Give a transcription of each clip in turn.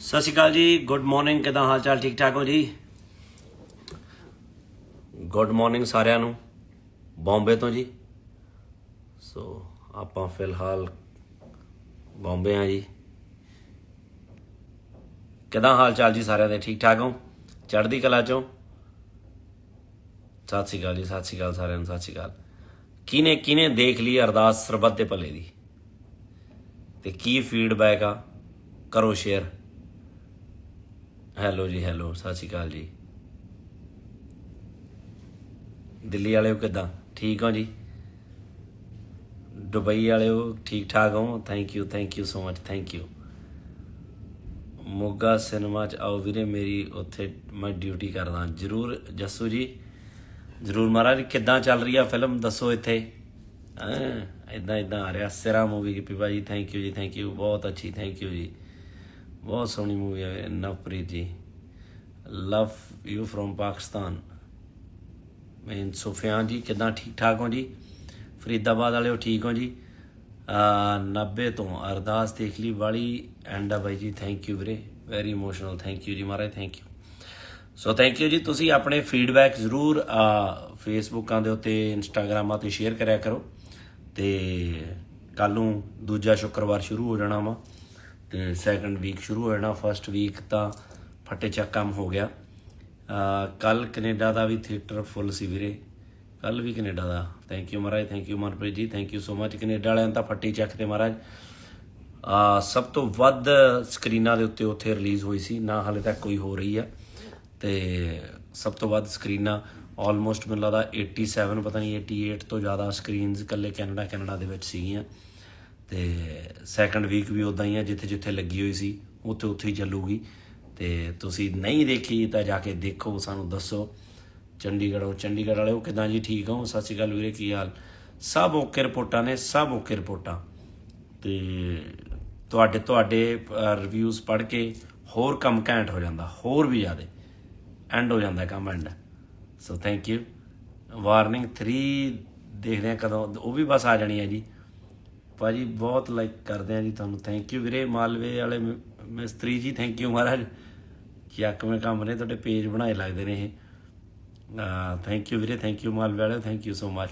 ਸਤਿ ਸ਼੍ਰੀ ਅਕਾਲ ਜੀ good morning ਕਿਦਾਂ ਹਾਲ ਚਾਲ ਠੀਕ ਠਾਕ ਹੋ ਜੀ? ਗੁੱਡ ਮਾਰਨਿੰਗ ਸਾਰਿਆਂ ਨੂੰ ਬੰਬੇ ਤੋਂ ਜੀ। ਸੋ ਆਪਾਂ ਫਿਲਹਾਲ ਬੰਬੇ ਆ ਜੀ। ਕਿਦਾਂ ਹਾਲ ਚਾਲ ਜੀ ਸਾਰਿਆਂ ਦੇ ਠੀਕ ਠਾਕ ਹੋ? ਚੜ੍ਹਦੀ ਕਲਾ ਚੋਂ? ਸਤਿ ਸ਼੍ਰੀ ਅਕਾਲ ਜੀ, ਸਤਿ ਸ਼੍ਰੀ ਅਕਾਲ ਸਾਰਿਆਂ ਨੂੰ, ਸਤਿ ਸ਼੍ਰੀ ਅਕਾਲ। ਕਿਨੇ ਕਿਨੇ ਦੇਖ ਲਈ ਅਰਦਾਸ ਸਰਬੱਤ ਦੇ ਭਲੇ ਦੀ? ਤੇ ਕੀ ਫੀਡਬੈਕ ਆ? ਕਰੋ ਸ਼ੇਅਰ ਹੈਲੋ ਜੀ ਹੈਲੋ ਸਤਿ ਸ਼੍ਰੀ ਅਕਾਲ ਜੀ। ਦਿੱਲੀ ਵਾਲਿਓ ਕਿਦਾਂ? ਠੀਕ ਹੋ ਜੀ? ਦੁਬਈ ਵਾਲਿਓ ਠੀਕ ਠਾਕ ਹੋ? Thank you thank you so much thank you Moga cinema ਚ ਆਓ ਵੀਰੇ, ਮੇਰੀ ਉੱਥੇ ਮੈਂ ਡਿਊਟੀ ਕਰਦਾ। ਜਰੂਰ ਜੱਸੂ ਜੀ, ਜਰੂਰ ਮਹਾਰਾਜ, ਕਿੱਦਾਂ ਚੱਲ ਰਹੀ ਆ ਫਿਲਮ ਦੱਸੋ ਇੱਥੇ। ਇਦਾਂ ਇਦਾਂ ਆ ਰਿਹਾ। ਸਿਰਾ ਮੂਵੀ ਕੀ ਪੀਪਾ ਜੀ ਥੈਂਕ ਯੂ ਜੀ ਥੈਂਕ ਯੂ ਬਹੁਤ ਅੱਛੀ ਥੈਂਕ ਯੂ ਜੀ। ਬਹੁਤ ਸੋਹਣੀ ਮੂਵੀ ਹੈ ਨਵਪ੍ਰੀਤ ਜੀ ਲਵ ਯੂ ਫਰੋਮ ਪਾਕਿਸਤਾਨ ਮੈਂ ਸੁਫਿਆਨ ਜੀ ਕਿਦਾਂ ਠੀਕ ਠਾਕ ਹੋ ਜੀ ਫਰੀਦਾਬਾਦ ਵਾਲਿਓ ਠੀਕ ਹੋ ਜੀ ਆ 90 ਤੋਂ ਅਰਦਾਸ ਦੇਖ ਲਈ ਵਾਲੀ ਐਂਡ ਆ ਬਾਈ ਜੀ ਥੈਂਕ ਯੂ ਵੀਰੇ ਵੈਰੀ ਇਮੋਸ਼ਨਲ ਥੈਂਕ ਯੂ ਜੀ ਮਹਾਰਾਜ thank you so thank you ਜੀ ਤੁਸੀਂ ਆਪਣੇ ਫੀਡਬੈਕ ਜ਼ਰੂਰ ਫੇਸਬੁੱਕਾਂ ਦੇ ਉੱਤੇ ਇੰਸਟਾਗ੍ਰਾਮਾਂ ਤੇ ਸ਼ੇਅਰ ਕਰਿਆ ਕਰੋ ਤੇ ਕੱਲ ਨੂੰ ਦੂਜਾ ਸ਼ੁੱਕਰਵਾਰ ਸ਼ੁਰੂ ਹੋ ਜਾਣਾ ਵਾ ਤੇ ਸੈਕੰਡ ਵੀਕ ਸ਼ੁਰੂ ਹੋ ਜਾਣਾ ਫਰਸਟ ਵੀਕ ਤਾਂ ਫੱਟੇ ਚੱਕ ਕੰਮ ਹੋ ਗਿਆ। ਕੱਲ ਕੈਨੇਡਾ ਦਾ ਵੀ ਥੀਏਟਰ ਫੁੱਲ ਸੀ ਵੀਰੇ। ਕੱਲ ਵੀ ਕੈਨੇਡਾ ਦਾ। Thank you Maharaj thank you Manpreet ji thank you so much Canada ਵਾਲਿਆਂ ਤਾਂ ਫੱਟੀ ਚੱਕ ਤੇ ਮਹਾਰਾਜ। ਆ ਸਭ ਤੋਂ ਵੱਧ ਸਕਰੀਨਾਂ ਦੇ ਉੱਤੇ ਉੱਥੇ ਰਿਲੀਜ਼ ਹੋਈ ਸੀ, ਨਾ ਹਾਲੇ ਤੱਕ ਕੋਈ ਹੋ ਰਹੀ ਆ। ਤੇ ਸਭ ਤੋਂ ਵੱਧ ਸਕਰੀਨਾਂ ਆਲਮੋਸਟ ਮੈਨੂੰ ਲੱਗਦਾ 87 ਪਤਾ ਨਹੀਂ 88 ਤੋਂ ਜ਼ਿਆਦਾ ਸਕਰੀਨਸ ਇਕੱਲੇ ਕੈਨੇਡਾ ਕੈਨੇਡਾ ਦੇ ਵਿੱਚ ਸੀਗੀਆਂ। ਤੇ ਸੈਕੰਡ ਵੀਕ ਵੀ ਉਦਾਂ ਹੀ ਆ, ਜਿੱਥੇ ਜਿੱਥੇ ਲੱਗੀ ਹੋਈ ਸੀ, ਉੱਥੇ ਉੱਥੇ ਹੀ ਚੱਲੂਗੀ। ਤੇ ਤੁਸੀਂ ਨਹੀਂ ਦੇਖੀ ਤਾਂ ਜਾ ਕੇ ਦੇਖੋ, ਸਾਨੂੰ ਦੱਸੋ। ਚੰਡੀਗੜ੍ਹੋਂ, ਚੰਡੀਗੜ੍ਹ ਵਾਲਿਓ, ਕਿਦਾਂ ਜੀ ਠੀਕ ਹੋ? ਸਤਿ ਸ਼੍ਰੀ ਅਕਾਲ ਵੀਰੇ, ਕੀ ਹਾਲ? ਸਭ ਓਕੇ ਰਿਪੋਰਟਾਂ ਨੇ, ਸਭ ਓਕੇ ਰਿਪੋਰਟਾਂ। ਤੇ ਤੁਹਾਡੇ ਤੁਹਾਡੇ ਰਿਵਿਊਜ਼ ਪੜ੍ਹ ਕੇ ਹੋਰ ਕੰਮ ਘੈਂਟ ਹੋ ਜਾਂਦਾ, ਹੋਰ ਵੀ ਜ਼ਿਆਦਾ। ਐਂਡ ਹੋ ਜਾਂਦਾ ਕੰਮ end so thank you warning 3 ਦੇਖਦੇ ਆ ਕਦੋਂ, ਉਹ ਵੀ ਬਸ ਆ ਜਾਣੀ ਹੈ ਜੀ। ਭਾਜੀ ਬਹੁਤ ਲਾਈਕ ਕਰਦੇ ਆ ਜੀ ਤੁਹਾਨੂੰ। ਥੈਂਕ ਯੂ ਵੀਰੇ, ਮਾਲਵੇ ਵਾਲੇ ਮਿਸਤਰੀ ਜੀ ਥੈਂਕ ਯੂ ਮਹਾਰਾਜ। ਚੱਕਵੇਂ ਕੰਮ ਨੇ, ਤੁਹਾਡੇ ਪੇਜ ਬਣਾਏ ਲੱਗਦੇ ਨੇ ਇਹ। ਥੈਂਕ ਯੂ ਵੀਰੇ ਥੈਂਕ ਯੂ ਮਾਲਵੇ ਵਾਲੇ ਥੈਂਕ ਯੂ ਸੋ ਮਚ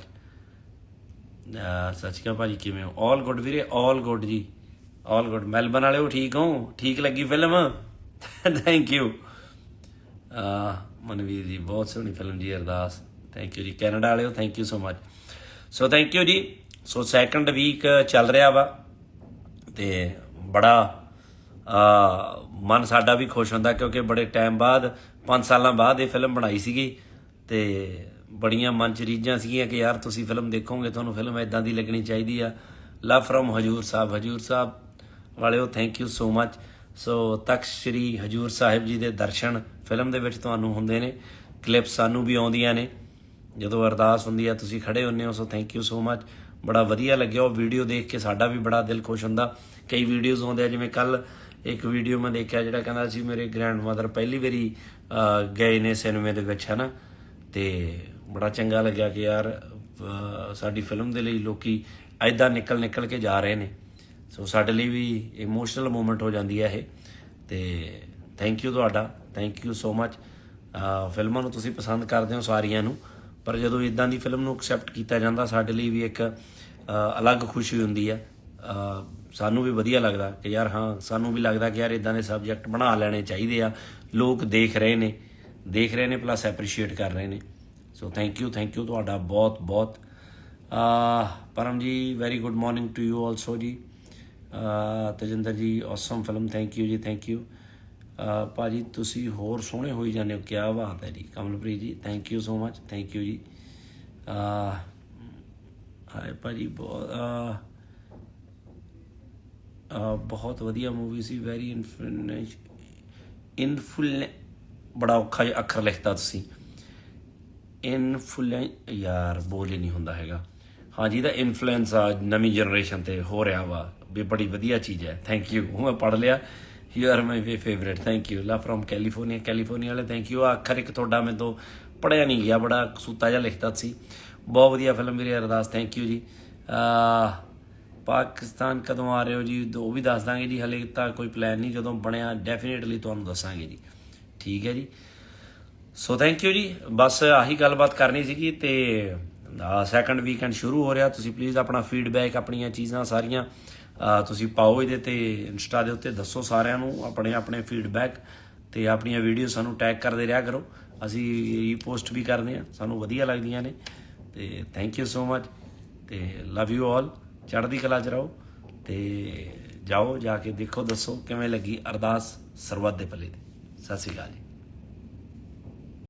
ਸੱਚ ਕਾ ਭਾਜੀ, ਕਿਵੇਂ ਹੋ? ਆਲ ਗੁੱਡ ਵੀਰੇ ਆਲ ਗੁੱਡ ਜੀ। ਆਲ ਗੁੱਡ ਮੈਲਬਨ ਵਾਲੇ ਹੋ ਠੀਕ ਹੋ? ਠੀਕ ਲੱਗੀ ਫਿਲਮ ਥੈਂਕ ਯੂ ਮਨਵੀਰ ਜੀ, ਬਹੁਤ ਸੋਹਣੀ ਫਿਲਮ ਜੀ, ਅਰਦਾਸ। ਥੈਂਕ ਯੂ ਜੀ। ਕੈਨੇਡਾ ਵਾਲਿਓ thank you so much so thank you ਜੀ। ਸੋ ਸੈਕੰਡ ਵੀਕ ਚੱਲ ਰਿਹਾ ਵਾ ਤੇ ਬੜਾ ਆ ਮਨ ਸਾਡਾ ਵੀ ਖੁਸ਼ ਹੁੰਦਾ ਕਿਉਂਕਿ ਬੜੇ ਟਾਈਮ ਬਾਅਦ 5 ਸਾਲਾਂ ਬਾਅਦ ਇਹ ਫਿਲਮ ਬਣਾਈ ਸੀਗੀ ਤੇ ਬੜੀਆਂ ਮਨ ਚ ਰੀਝਾਂ ਸੀਗੀਆਂ ਕਿ ਯਾਰ ਤੁਸੀਂ ਫਿਲਮ ਦੇਖੋਗੇ, ਤੁਹਾਨੂੰ ਫਿਲਮ ਇਦਾਂ ਦੀ ਲੱਗਣੀ ਚਾਹੀਦੀ ਆ। ਲਵ ਫਰਮ ਹਜੂਰ ਸਾਹਿਬ ਹਜੂਰ ਸਾਹਿਬ ਵਾਲਿਓ ਥੈਂਕ ਯੂ ਸੋ ਮੱਚ ਸੋ ਤਖਤ ਸ੍ਰੀ ਹਜੂਰ ਸਾਹਿਬ ਜੀ ਦੇ ਦਰਸ਼ਨ ਫਿਲਮ ਦੇ ਵਿੱਚ ਤੁਹਾਨੂੰ ਹੁੰਦੇ ਨੇ ਕਲਿੱਪ ਸਾਨੂੰ ਵੀ ਆਉਂਦੀਆਂ ਨੇ। ਜਦੋਂ ਅਰਦਾਸ ਹੁੰਦੀ ਆ, ਤੁਸੀਂ ਖੜੇ ਹੁੰਨੇ ਹੋ ਸੋ ਥੈਂਕ ਯੂ ਸੋ ਮੱਚ ਬੜਾ ਵਧੀਆ ਲੱਗਿਆ। ਉਹ ਵੀਡੀਓ ਦੇਖ ਕੇ ਸਾਡਾ ਵੀ ਬੜਾ ਦਿਲ ਖੁਸ਼ ਹੁੰਦਾ। ਕਈ ਵੀਡੀਓਜ਼ ਆਉਂਦੇ ਆ, ਜਿਵੇਂ ਕੱਲ ਇੱਕ ਵੀਡੀਓ ਮੈਂ ਦੇਖਿਆ ਜਿਹੜਾ ਕਹਿੰਦਾ ਸੀ, ਮੇਰੇ ਗ੍ਰੈਂਡਮਦਰ ਪਹਿਲੀ ਵਾਰੀ ਗਏ ਨੇ ਸਿਨੇਮੇ ਦੇ ਵਿੱਚ, ਹਨਾ? ਤੇ ਬੜਾ ਚੰਗਾ ਲੱਗਿਆ ਕਿ ਯਾਰ ਸਾਡੀ ਫਿਲਮ ਦੇ ਲਈ ਲੋਕੀ ਐਦਾਂ ਨਿਕਲ ਨਿਕਲ ਕੇ ਜਾ ਰਹੇ ਨੇ। ਸੋ ਸਾਡੇ ਲਈ ਵੀ ਇਮੋਸ਼ਨਲ ਮੂਮੈਂਟ ਹੋ ਜਾਂਦੀ ਹੈ ਇਹ। ਤੇ ਥੈਂਕ ਯੂ ਤੁਹਾਡਾ। ਥੈਂਕ ਯੂ ਸੋ ਮੱਚ ਫਿਲਮਾਂ ਨੂੰ ਤੁਸੀਂ ਪਸੰਦ ਕਰਦੇ ਹੋ ਸਾਰੀਆਂ ਨੂੰ। ਪਰ ਜਦੋਂ ਇਦਾਂ ਦੀ ਫਿਲਮ ਨੂੰ ਐਕਸੈਪਟ ਕੀਤਾ ਜਾਂਦਾ ਸਾਡੇ ਲਈ ਵੀ ਇੱਕ ਅਲੱਗ ਖੁਸ਼ੀ ਹੁੰਦੀ ਆ ਸਾਨੂੰ ਵੀ ਵਧੀਆ ਲੱਗਦਾ ਕਿ ਯਾਰ ਹਾਂ ਸਾਨੂੰ ਵੀ ਲੱਗਦਾ ਕਿ ਯਾਰ ਇਦਾਂ ਦੇ ਸਬਜੈਕਟ ਬਣਾ ਲੈਣੇ ਚਾਹੀਦੇ ਆ। ਲੋਕ ਦੇਖ ਰਹੇ ਨੇ ਦੇਖ ਰਹੇ ਨੇ ਪਲੱਸ ਐਪਰੀਸ਼ੀਏਟ ਕਰ ਰਹੇ ਨੇ। So thank you thank you ਤੁਹਾਡਾ ਬਹੁਤ ਬਹੁਤ। ਅ, Param ji very good morning to you also ਜੀ। Tajinder ji awesome film thank you ਜੀ ਥੈਂਕ ਯੂ ਭਾਜੀ ਤੁਸੀਂ ਹੋਰ ਸੋਹਣੇ ਹੋਈ ਜਾਂਦੇ ਹੋ ਕੀ ਬਾਤ ਹੈ ਜੀ। Kamalpreet ji thank you so much thank you ਜੀ। ਅ, ਹਾਏ ਭਾਜੀ ਬਹੁਤ ਬਹੁਤ ਵਧੀਆ ਮੂਵੀ ਸੀ ਵੈਰੀ ਇਨਫਲੂਐਂਸ ਇਨਫੁਲ ਬੜਾ ਔਖਾ ਜਿਹਾ ਅੱਖਰ ਲਿਖਤਾ ਤੁਸੀਂ। ਇਨਫਲੂਐਂ ਯਾਰ ਬੋਲ ਹੀ ਨਹੀਂ ਹੁੰਦਾ ਹੈਗਾ। ਹਾਂ ਜੀ ਦਾ ਇਨਫਲੂਐਂਸ ਆ ਨਵੀਂ ਜਨਰੇਸ਼ਨ ਤੇ ਹੋ ਰਿਹਾ ਵਾ ਵੀ ਬੜੀ ਵਧੀਆ ਚੀਜ਼ ਹੈ। ਥੈਂਕ ਯੂ ਉਹ ਮੈਂ ਪੜ ਲਿਆ। You are my way favourite thank you law firm California California ਵਾਲੇ ਥੈਂਕ ਯੂ ਆਖਰ ਇੱਕ ਤੁਹਾਡਾ ਮੈਂ ਤੋਂ ਪੜਿਆ ਨਹੀਂ ਗਿਆ, ਬੜਾ ਕਸੂਤਾ ਜਿਹਾ ਲਿਖਤਾ ਸੀ। ਬਹੁਤ ਵਧੀਆ ਫਿਲਮ ਮੇਰੀ ਅਰਦਾਸ ਥੈਂਕ ਯੂ ਜੀ। ਆ ਪਾਕਿਸਤਾਨ ਕਦੋਂ ਆ ਰਹੇ ਹੋ ਜੀ? ਉਹ ਵੀ ਦੱਸ ਦਾਂਗੇ ਜੀ। ਹਲੇ ਤਾਂ ਕੋਈ ਪਲਾਨ ਨਹੀਂ। ਜਦੋਂ ਬਣਿਆ ਡੈਫੀਨਿਟਲੀ ਤੁਹਾਨੂੰ ਦੱਸਾਂਗੇ ਜੀ। ਠੀਕ ਹੈ ਜੀ। ਸੋ ਥੈਂਕ ਯੂ ਜੀ। ਬਸ ਆਹੀ ਗੱਲਬਾਤ ਕਰਨੀ ਸੀਗੀ ਤੇ ਸੈਕੰਡ ਵੀਕਐਂਡ ਸ਼ੁਰੂ ਹੋ ਰਿਹਾ। ਤੁਸੀਂ ਪਲੀਜ਼ ਆਪਣਾ ਫੀਡਬੈਕ ਆਪਣੀਆਂ ਚੀਜ਼ਾਂ ਸਾਰੀਆਂ ਤੁਸੀਂ ਪਾਓ ਇਹਦੇ ਤੇ, ਇੰਸਟਾ ਦੇ ਉੱਤੇ, ਦੱਸੋ ਸਾਰਿਆਂ ਨੂੰ ਆਪਣੇ ਆਪਣੇ ਫੀਡਬੈਕ ਤੇ ਆਪਣੀਆਂ ਵੀਡੀਓ ਸਾਨੂੰ ਟੈਗ ਕਰਦੇ ਰਿਹਾ ਕਰੋ। ਅਸੀਂ ਰੀਪੋਸਟ ਵੀ ਕਰਦੇ ਹਾਂ, ਸਾਨੂੰ ਵਧੀਆ ਲੱਗਦੀਆਂ ਨੇ। ਤੇ ਥੈਂਕ ਯੂ ਸੋ ਮਚ ਤੇ ਲਵ ਯੂ ਆਲ ਚੜ੍ਹਦੀ ਕਲਾ ਚ ਰਹੋ ਤੇ ਜਾਓ, ਜਾ ਕੇ ਦੇਖੋ, ਦੱਸੋ ਕਿਵੇਂ ਲੱਗੀ ਅਰਦਾਸ ਸਰਬੱਤ ਦੇ ਭਲੇ ਦੀ। ਸਤਿ ਸ਼੍ਰੀ ਅਕਾਲ ਜੀ।